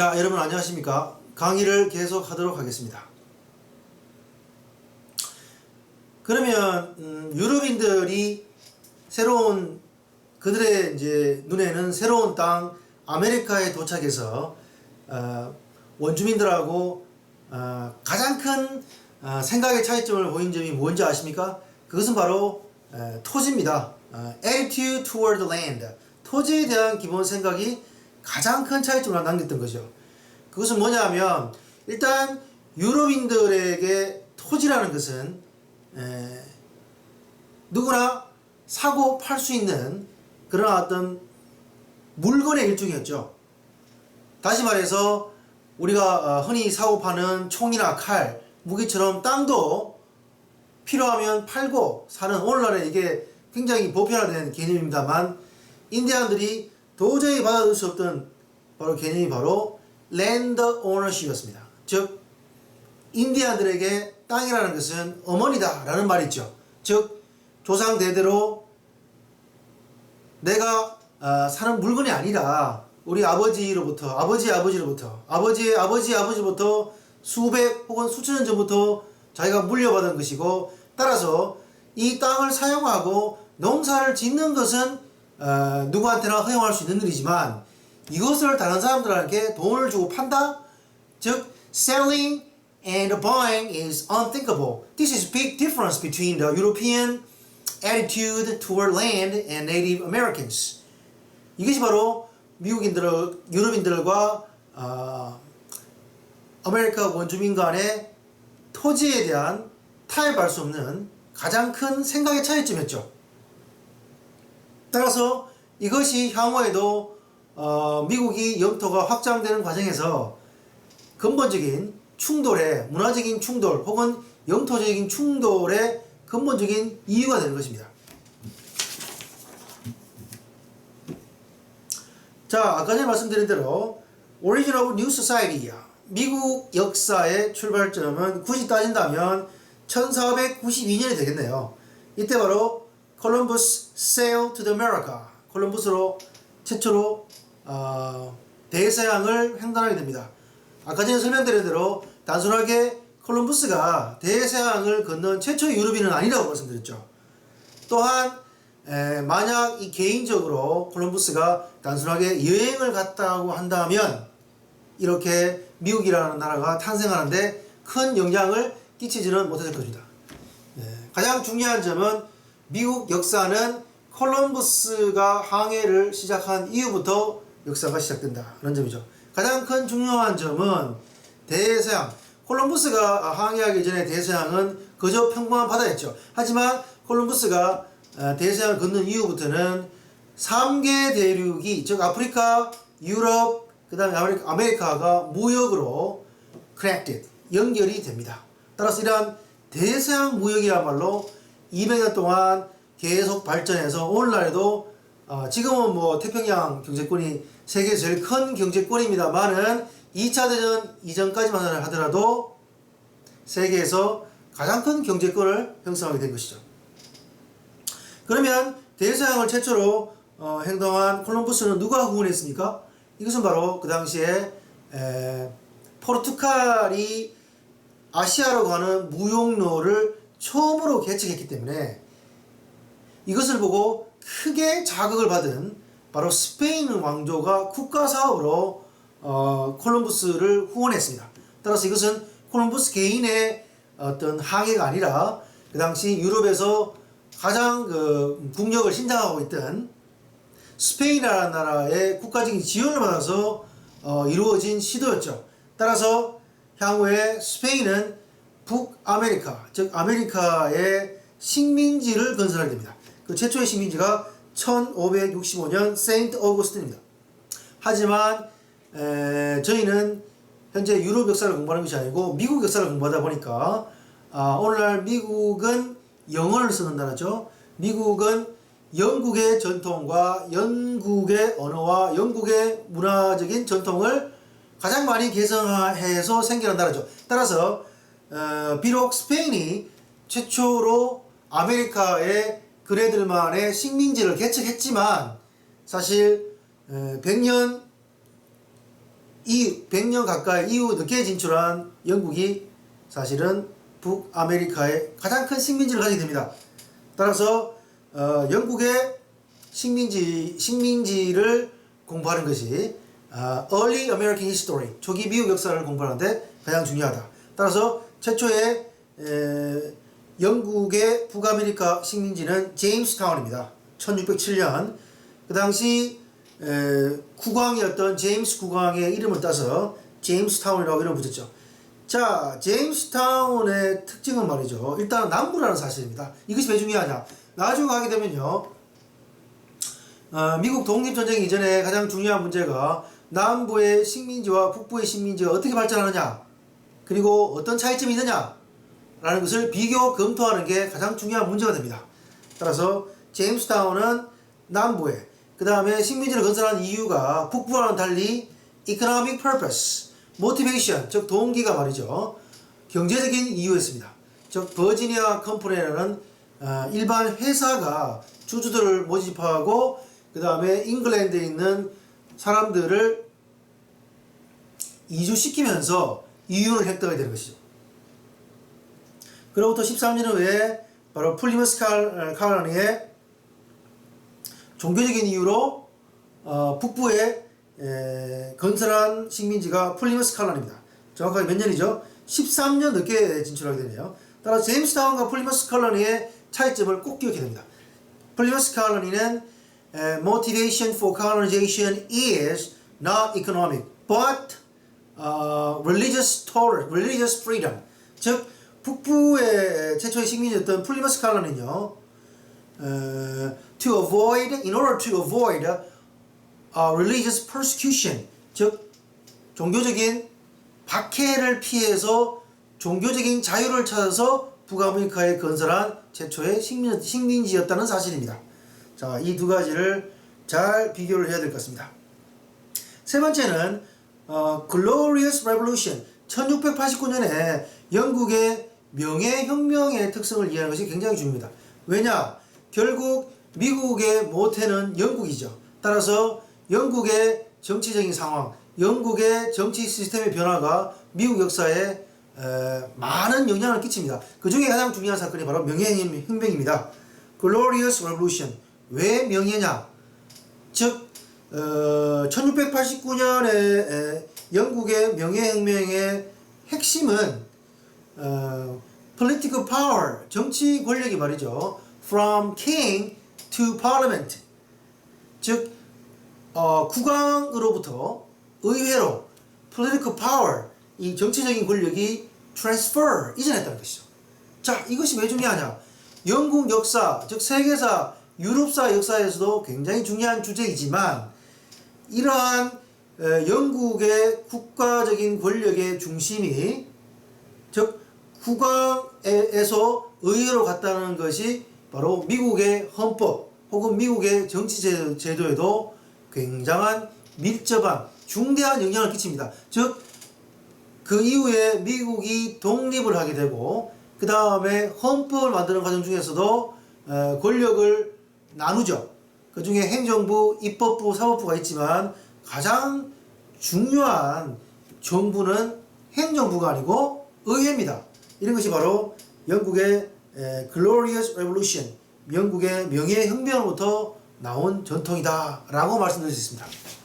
자, 여러분 안녕하십니까? 강의를 계속 하도록 하겠습니다. 그러면 음, 유럽인들이 새로운 그들의 이제 눈에는 새로운 땅 아메리카에 도착해서 어, 원주민들하고 어, 가장 큰 어, 생각의 차이점을 보인 점이 뭔지 아십니까? 그것은 바로 에, 토지입니다. 어, attitude toward land. 토지에 대한 기본 생각이 가장 큰 차이점을 남겼던 거죠. 그것은 뭐냐면 일단 유럽인들에게 토지라는 것은 에, 누구나 사고 팔 수 있는 그런 어떤 물건의 일종이었죠. 다시 말해서 우리가 어, 흔히 사고 파는 총이나 칼, 무기처럼 땅도 필요하면 팔고 사는 오늘날에 이게 굉장히 보편화된 개념입니다만 인디안들이 도저히 받아들일 수 없던 바로 개념이 바로 랜드 오너십이었습니다. 즉 인디안들에게 땅이라는 것은 어머니다 라는 말이 있죠. 즉 조상 대대로 내가 어, 사는 물건이 아니라 우리 아버지로부터 아버지 아버지로부터 아버지의 아버지 아버지부터 수백 혹은 수천 년 전부터 자기가 물려받은 것이고 따라서 이 땅을 사용하고 농사를 짓는 것은 어, 누구한테나 허용할 수 있는 일이지만 이것을 다른 사람들에게 돈을 주고 판다? 즉 selling and buying is unthinkable. This is big difference between the European attitude toward land and Native Americans. 이것이 바로 미국인들, 유럽인들과 어, 아메리카 원주민 간의 토지에 대한 타협할 수 없는 가장 큰 생각의 차이점이었죠. 따라서 이것이 향후에도 어, 미국이 영토가 확장되는 과정에서 근본적인 충돌의 문화적인 충돌 혹은 영토적인 충돌의 근본적인 이유가 되는 것입니다. 자, 아까 전에 말씀드린 대로 Origin of New Society야. 미국 역사의 출발점은 굳이 따진다면 1492년이 되겠네요. 이때 바로 콜럼버스 sailed to the America. 콜럼버스로 최초로 어, 대서양을 횡단하게 됩니다. 아까 전에 설명드린 대로 단순하게 콜럼버스가 대서양을 건넌 최초의 유럽인은 아니라고 말씀드렸죠. 또한 에, 만약 이 개인적으로 콜럼버스가 단순하게 여행을 갔다고 한다면 이렇게 미국이라는 나라가 탄생하는데 큰 영향을 끼치지는 못했을 것입니다. 예, 가장 중요한 점은 미국 역사는 콜럼버스가 항해를 시작한 이후부터 역사가 시작된다는 점이죠. 가장 큰 중요한 점은 대서양. 콜럼버스가 항해하기 전에 대서양은 그저 평범한 바다였죠. 하지만 콜럼버스가 어, 대서양을 건넌 이후부터는 3개 대륙이 즉 아프리카, 유럽, 그 다음에 아메리카, 아메리카가 무역으로 connected, 연결이 됩니다. 따라서 이러한 대서양 무역이야말로 200년 동안 계속 발전해서 오늘날에도 어, 지금은 뭐 태평양 경제권이 세계 제일 큰 경제권입니다만은 2차 대전 이전까지만 하더라도 세계에서 가장 큰 경제권을 형성하게 된 것이죠. 그러면 대서양을 최초로 어, 행동한 콜럼버스는 누가 후원했습니까? 이것은 바로 그 당시에 에, 포르투갈이 아시아로 가는 무역로를 처음으로 개척했기 때문에 이것을 보고 크게 자극을 받은 바로 스페인 왕조가 국가 사업으로 어, 콜럼버스를 후원했습니다. 따라서 이것은 콜럼버스 개인의 어떤 항해가 아니라 그 당시 유럽에서 가장 그 국력을 신장하고 있던 스페인이라는 나라의 국가적인 지원을 받아서 어, 이루어진 시도였죠. 따라서 향후에 스페인은 북아메리카, 즉 아메리카의 식민지를 건설하게 됩니다. 그 최초의 식민지가 1565년 세인트 어거스틴입니다. 하지만 에, 저희는 현재 유럽 역사를 공부하는 것이 아니고 미국 역사를 공부하다 보니까 아, 오늘날 미국은 영어를 쓰는 나라죠. 미국은 영국의 전통과 영국의 언어와 영국의 문화적인 전통을 가장 많이 개성해서 생겨난 나라죠. 따라서 어, 비록 스페인이 최초로 아메리카의 그네들만의 식민지를 개척했지만 사실 어, 100년 이 100년 가까이 이후 늦게 진출한 영국이 사실은 북아메리카의 가장 큰 식민지를 가지게 됩니다. 따라서 어, 영국의 식민지 식민지를 공부하는 것이 아, Early American History 초기 미국 역사를 공부하는데 가장 중요하다. 따라서 최초의 에, 영국의 북아메리카 식민지는 제임스타운입니다. 1607년 그 당시 에, 국왕이었던 제임스 국왕의 이름을 따서 제임스타운이라고 이름을 붙였죠. 자, 제임스타운의 특징은 말이죠. 일단 남부라는 사실입니다. 이것이 왜 중요하냐? 나중에 가게 되면요. 어, 미국 독립전쟁 이전에 가장 중요한 문제가 남부의 식민지와 북부의 식민지가 어떻게 발전하느냐, 그리고 어떤 차이점이 있느냐, 라는 것을 비교 검토하는 게 가장 중요한 문제가 됩니다. 따라서 제임스타운은 남부에, 그 다음에 식민지를 건설한 이유가 북부와는 달리 economic purpose, motivation, 즉 동기가 말이죠. 경제적인 이유였습니다. 즉 버지니아 컴퍼니라는 어, 일반 회사가 주주들을 모집하고 그 다음에 잉글랜드에 있는 사람들을 이주시키면서 이윤을 획득하게 되는 것이죠. 그로부터 13년 후에 바로 플리머스 칼- 칼라니의 종교적인 이유로 어, 북부에 에, 건설한 식민지가 플리머스 칼라니입니다. 정확하게 몇 년이죠? 13년 늦게 진출하게 되네요. 따라서 제임스타운과 플리머스 칼라니의 차이점을 꼭 기억해야 됩니다. 플리머스 칼라니는 에, motivation for colonization is not economic, but 어, religious tolerance, religious freedom. 즉 북부의 최초의 식민지였던 플리머스 칼라니는요. 어, to avoid, in order to avoid religious persecution, 즉 종교적인 박해를 피해서 종교적인 자유를 찾아서 북아메리카에 건설한 최초의 식민, 식민지였다는 사실입니다. 자, 이 두 가지를 잘 비교를 해야 될 것 같습니다. 세 번째는 어, Glorious Revolution 1689년에 영국의 명예혁명의 특성을 이해하는 것이 굉장히 중요합니다. 왜냐? 결국 미국의 모태는 영국이죠. 따라서 영국의 정치적인 상황, 영국의 정치 시스템의 변화가 미국 역사에 에, 많은 영향을 끼칩니다. 그 중에 가장 중요한 사건이 바로 명예혁명입니다. Glorious Revolution. 왜 명예냐? 즉, 어, 1689년에 영국의 명예혁명의 핵심은 어, political power, 정치 권력이 말이죠. From king to parliament. 즉, 어, 국왕으로부터 의회로 political power, 이 정치적인 권력이 transfer, 이전했다는 것이죠. 자, 이것이 왜 중요하냐? 영국 역사, 즉 세계사, 유럽사 역사에서도 굉장히 중요한 주제이지만 이러한 에, 영국의 국가적인 권력의 중심이 즉 국왕에서 의회로 갔다는 것이 바로 미국의 헌법 혹은 미국의 정치 제- 제도에도 굉장한 밀접한 중대한 영향을 끼칩니다. 즉 그 이후에 미국이 독립을 하게 되고 그 다음에 헌법을 만드는 과정 중에서도 어, 권력을 나누죠. 그 중에 행정부, 입법부, 사법부가 있지만 가장 중요한 정부는 행정부가 아니고 의회입니다. 이런 것이 바로 영국의 에, Glorious Revolution, 영국의 명예혁명으로부터 나온 전통이다 라고 말씀드릴 수 있습니다.